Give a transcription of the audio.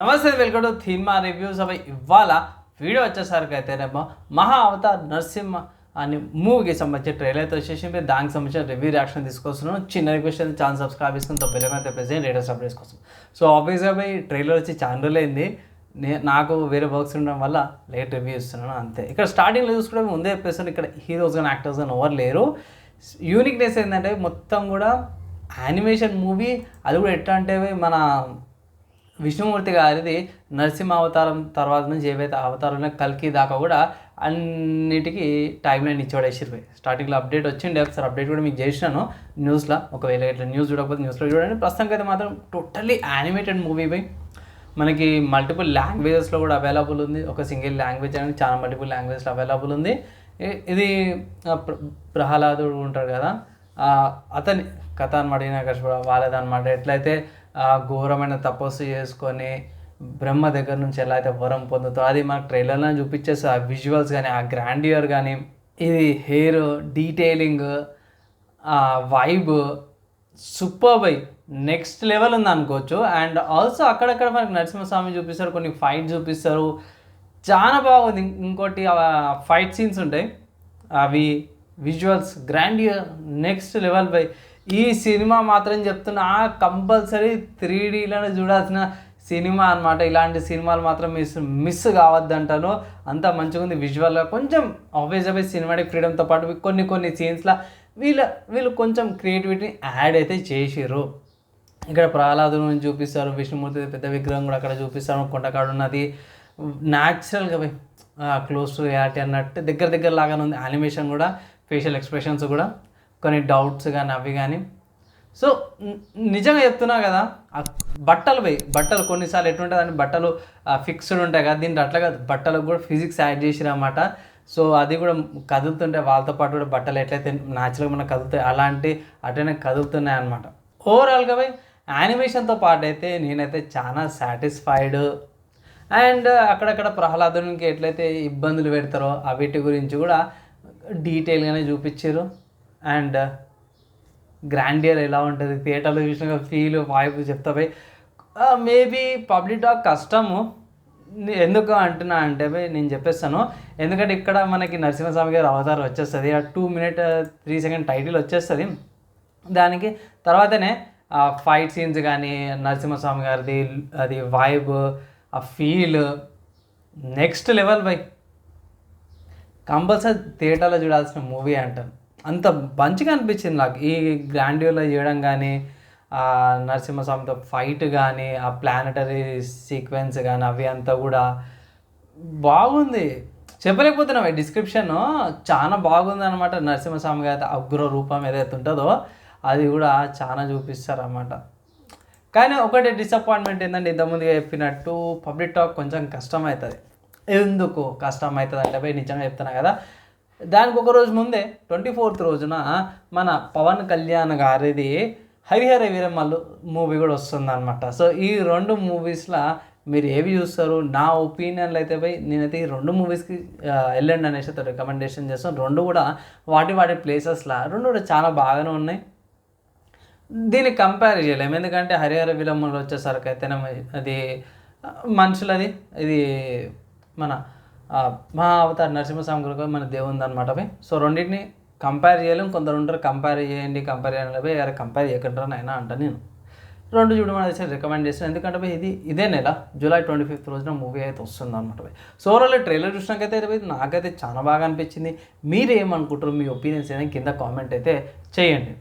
నమస్తే welcome to థీమా reviews. అవి ఇవాళ వీడియో వచ్చేసరికి అయితేనేమో మహా అవతార్ నరసింహ అని మూవీకి సంబంధించి ట్రైలర్ అయితే వచ్చేసి దానికి సంబంధించిన రివ్యూ రియాక్షన్ తీసుకొస్తున్నాను. చిన్న రిక్వెస్ట్ అయితే ఛానల్ సబ్స్క్రైబ్ చేసుకుని తప్పలేదు అయితే ప్రెసెంట్ లేటెస్ట్ అప్డేట్స్ కోసం. సో ఆబ్వియస్గా పోయి ట్రైలర్ వచ్చి ఛానల్ అయింది. నే నాకు వేరే వర్క్స్ ఉండడం వల్ల లేట్ రివ్యూ ఇస్తున్నాను అంతే. ఇక్కడ స్టార్టింగ్లో చూసుకుంటే ముందే చెప్పేస్తాను. ఇక్కడ హీరోస్ కానీ యాక్టర్స్ కానీ ఎవరు లేరు. యూనిక్నెస్ ఏంటంటే మొత్తం కూడా యానిమేషన్ మూవీ అది కూడా ఎట్లా అంటే మన విష్ణుమూర్తి గారిది నరసింహ అవతారం తర్వాత నుంచి ఏవైతే అవతారంలో కల్కి దాకా కూడా అన్నిటికీ టైం లైన్ ఇచ్చి స్టార్టింగ్లో అప్డేట్ వచ్చిండే ఒకసారి అప్డేట్ కూడా మీకు చేసినాను. న్యూస్లో ఒకవేళ ఇట్లా న్యూస్ చూడకపోతే న్యూస్లో చూడండి. ప్రస్తుతానికి అయితే మాత్రం టోటల్లీ యానిమేటెడ్ మూవీ పోయి మనకి మల్టిపుల్ లాంగ్వేజెస్లో కూడా అవైలబుల్ ఉంది. ఒక సింగిల్ లాంగ్వేజ్ అనేది చాలా మల్టిపుల్ లాంగ్వేజ్లో అవైలబుల్ ఉంది. ఇది ప్రహ్లాదుడు ఉంటాడు కదా. అతని కథ అనమాట ఈయన వాళ్ళదనమాట ఎట్లయితే ఘోరమైన తపస్సు చేసుకొని బ్రహ్మ దగ్గర నుంచి ఎలా అయితే వరం పొందుతారో అది మనకు ట్రైలర్లో చూపించేసి ఆ విజువల్స్ కానీ ఆ గ్రాండియర్ కానీ ఇది హెయిర్ డీటెయిలింగ్ ఆ vibe super by next level ఉంది అనుకోవచ్చు. అండ్ ఆల్సో అక్కడక్కడ మనకి నరసింహస్వామి చూపిస్తారు కొన్ని ఫైట్ చూపిస్తారు. చాలా బాగుంది. ఇంకోటి ఫైట్ సీన్స్ ఉంటాయి. అవి visuals grand next level by ఈ సినిమా మాత్రం చెప్తున్నా కంపల్సరీ త్రీ డీలను చూడాల్సిన సినిమా అన్నమాట. ఇలాంటి సినిమాలు మాత్రం మిస్ మిస్ కావద్దంటాను. అంత మంచిగా ఉంది విజువల్గా కొంచెం ఆబ్వియస్ అవి సినిమాటిక్ ఫ్రీడమ్తో పాటు కొన్ని కొన్ని సీన్స్లో వీళ్ళ వీళ్ళు కొంచెం క్రియేటివిటీని యాడ్ అయితే చేసిర్రు. ఇక్కడ ప్రహ్లాదుని చూపిస్తారు విష్ణుమూర్తి పెద్ద విగ్రహం కూడా అక్కడ చూపిస్తారు కొండకాడు ఉన్నది. న్యాచురల్గా క్లోజ్ టు రియాలిటీ అన్నట్టు దగ్గర దగ్గర లాగానే ఉంది. యానిమేషన్ కూడా ఫేషియల్ ఎక్స్ప్రెషన్స్ కూడా కొన్ని డౌట్స్ కానీ అవి కానీ సో నిజంగా చెప్తున్నా కదా ఆ బట్టలు పోయి బట్టలు కొన్నిసార్లు ఎట్లుంటుంది అని బట్టలు ఫిక్స్డ్ ఉంటాయి కదా దీంట్లో అట్లా కాదు. బట్టలకు కూడా ఫిజిక్స్ యాడ్ చేసిరన్నమాట. సో అది కూడా కదులుతుంటే వాళ్ళతో పాటు కూడా బట్టలు ఎట్లయితే న్యాచురల్గా మనకు కదులుతాయి అలాంటి అటనే కదులుతున్నాయి అనమాట ఓవరాల్గా పోయి యానిమేషన్తో పాటు అయితే నేనైతే చాలా సాటిస్ఫైడ్ అండ్ అక్కడక్కడ ప్రహ్లాదునికి ఎట్లయితే ఇబ్బందులు పెడతారో అవిటి గురించి కూడా డీటెయిల్గానే చూపించారు. అండ్ uh, గ్రాండియర్ ఎలా ఉంటుంది? థియేటర్లో చూసిన ఫీల్ వాయిపు చెప్తా పోయి మేబీ పబ్లిక్ టాక్ కష్టము. ఎందుకు అంటున్నా అంటే నేను చెప్పేస్తాను. ఎందుకంటే ఇక్కడ మనకి నరసింహస్వామి గారి అవతారం వచ్చేస్తుంది. ఆ two minute three second title వచ్చేస్తుంది. దానికి తర్వాతనే ఆ ఫైట్ సీన్స్ కానీ నరసింహస్వామి గారిది అది వైబ్ ఆ feel next level by compulsory థియేటర్లో చూడాల్సిన మూవీ అంటాను అంత మంచిగా అనిపించింది నాకు. ఈ గ్రాండ్యూర్లో చేయడం కానీ ఆ నరసింహస్వామితో ఫైట్ కానీ ఆ ప్లానటరీ సీక్వెన్స్ కానీ అవి అంతా కూడా బాగుంది. చెప్పలేకపోతున్నాం. డిస్క్రిప్షన్ చాలా బాగుంది అనమాట నరసింహస్వామి గారి అగ్ర రూపం ఏదైతే ఉంటుందో అది కూడా చాలా చూపిస్తారన్నమాట. కానీ ఒకటి డిసప్పాయింట్మెంట్ ఏంటంటే ఇంతకుముందుగా చెప్పినట్టు పబ్లిక్ టాక్ కొంచెం కష్టం అవుతుంది ఎందుకు కష్టం అవుతుంది అంటే పోయి నిజంగా చెప్తున్నా కదా. దానికి ఒక రోజు ముందే ట్వంటీ ఫోర్త్ రోజున మన పవన్ కళ్యాణ్ గారిది హరిహర వీరమ్మలు మూవీ కూడా వస్తుంది అనమాట సో ఈ రెండు మూవీస్లో మీరు ఏవి చూస్తారు? నా ఒపీనియన్లు అయితే పోయి నేనైతే ఈ రెండు మూవీస్కి వెళ్ళండి అనేసి అయితే రికమెండేషన్ చేస్తాను. రెండు కూడా వాటి వాటి ప్లేసెస్లో రెండు కూడా చాలా బాగానే ఉన్నాయి. దీన్ని కంపేర్ చేయలేము. ఎందుకంటే హరిహర విలంబులు వచ్చేసరికి అయితేనే అది మనుషులది. ఇది మన మహా అవతార్ నరసింహస్వామి గురు మన దేవుంది అనమాట అవి. సో రెండింటిని కంపేర్ చేయలేం. కొందరు ఉంటారు కంపేర్ చేయండి కంపేర్ చేయాలి పోయి కంపేర్ చేయకుండా అయినా అంట నేను. రెండు చూడమని అయితే రికమెండ్ చేస్తాను ఎందుకంటే ఇది ఇదే నెల జూలై ట్వంటీ ఫిఫ్త్ రోజున మూవీ అయితే వస్తుంది అనమాట సో ఓవరాల్ ట్రైలర్ చూసినాకైతే నాకైతే చాలా బాగా అనిపించింది. మీరు ఏమనుకుంటారు మీ ఒపీనియన్స్ ఏదైనా కింద కామెంట్ అయితే చేయండి.